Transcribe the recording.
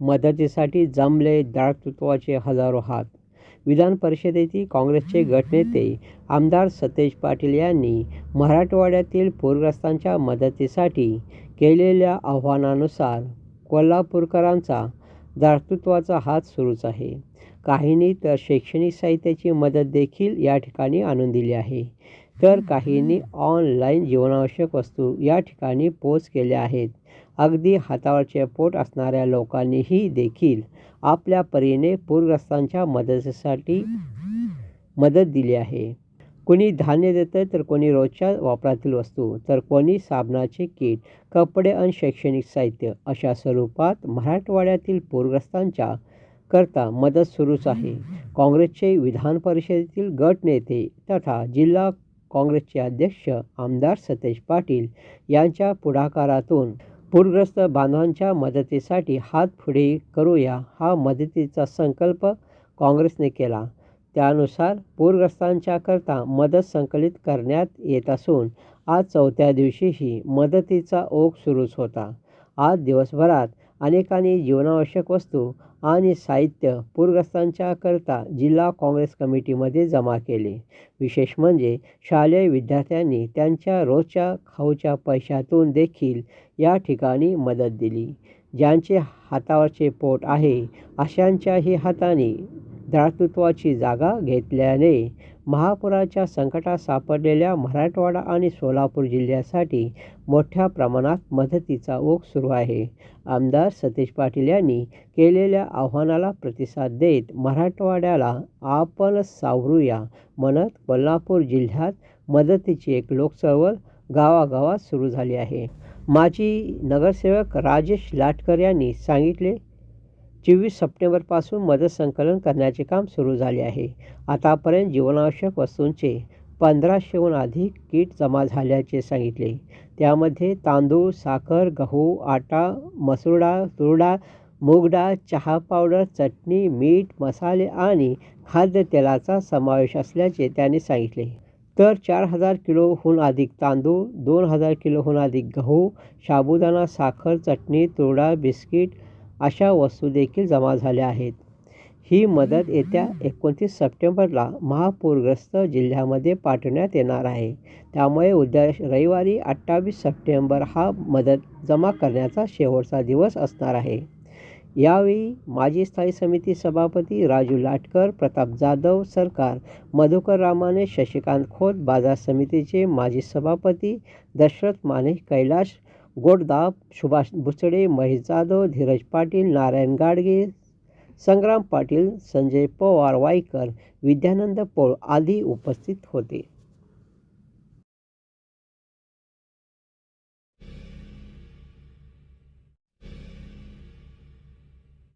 मदतीसाठी जमले द्राक्षत्वाचे हजारो हात. विधान परिषदेतील काँग्रेसचे गटनेते आमदार सतेज पाटील यांनी मराठवाड्यातील पूरग्रस्तांच्या मदतीसाठी केलेल्या आव्हानानुसार कोल्हापूरकरांचा दातृत्वाचा हात सुरूच आहे. काहींनी तर शैक्षणिक साहित्याची मदत देखील या ठिकाणी आणून दिली आहे. तर काहींनी ऑनलाईन जीवनावश्यक वस्तू या ठिकाणी पोच केल्या आहेत. अगदी हातावरचे पोट असणाऱ्या लोकांनीही देखील आपल्या परीने पूरग्रस्तांच्या मदतीसाठी मदत दिली आहे. कोणी धान्य देतं तर कोणी रोजच्या वापरातील वस्तू तर कोणी साबणाचे किट कपडे आणि शैक्षणिक साहित्य अशा स्वरूपात मराठवाड्यातील पूरग्रस्तांच्या करता मदत सुरूच आहे. काँग्रेसचे विधान परिषदेतील गटनेते तथा जिल्हा काँग्रेसचे अध्यक्ष आमदार सतेज पाटील यांच्या पुढाकारातून पूरग्रस्त बांधवांच्या मदतीसाठी हात पुढे करूया हा मदतीचा संकल्प काँग्रेसने केला. त्यानुसार पूरग्रस्तांच्या करता मदत संकलित करण्यात येत असून आज चौथ्या दिवशीही मदतीचा ओघ सुरूच होता. आज दिवसभरात अनेकांनी जीवनावश्यक वस्तू आणि साहित्य पूरग्रस्तांच्या करता जिल्हा काँग्रेस कमिटीमध्ये जमा केले. विशेष म्हणजे शालेय विद्यार्थ्यांनी त्यांच्या रोजच्या खाऊच्या पैशातून देखील या ठिकाणी मदत दिली. ज्यांचे हातावरचे पोट आहे अशांच्याही हाताने दातृत्वाची जागा घेतल्याने महापुराच्या संकटात सापडलेल्या मराठवाडा आणि सोलापूर जिल्ह्यासाठी मोठ्या प्रमाणात मदतीचा ओघ सुरू आहे. आमदार सतीश पाटील यांनी केलेल्या आव्हानाला प्रतिसाद देत मराठवाड्याला आपण सावरूया म्हणत कोल्हापूर जिल्ह्यात मदतीची एक लोकचळवळ गावागावात सुरू झाली आहे. माजी नगरसेवक राजेश लाटकर यांनी सांगितले चोवीस सप्टेंबरपासून मदत संकलन करण्याचे काम सुरू झाले आहे. आतापर्यंत जीवनावश्यक वस्तूंचे पंधराशेहून अधिक किट जमा झाल्याचे सांगितले. त्यामध्ये तांदूळ साखर गहू आटा मसुरडा तुरडा मूग डाळ चहा पावडर चटणी मीठ मसाले आणि खाद्यतेलाचा समावेश असल्याचे त्यांनी सांगितले. तर चार हजार किलोहून अधिक तांदूळ दोन हजार किलोहून अधिक गहू साबुदाणा साखर चटणी तुरडा बिस्किट अशा वस्तूदेखील जमा झाल्या आहेत. ही मदत येत्या एकोणतीस सप्टेंबरला महापूरग्रस्त जिल्ह्यामध्ये पाठवण्यात येणार आहे. त्यामुळे उद्या रविवारी अठ्ठावीस सप्टेंबर हा मदत जमा करण्याचा शेवटचा दिवस असणार आहे. यावेळी माजी स्थायी समिती सभापती राजू लाटकर प्रताप जाधव सरकार मधुकर रामाने शशिकांत खोत बाजार समितीचे माजी सभापती दशरथ माने कैलाश गोडदाब सुभाष बुचडे महेश जाधव धीरज पाटील नारायण गाडगे संग्राम पाटील संजय पवार वाईकर विद्यानंद पोळ आदी उपस्थित होते.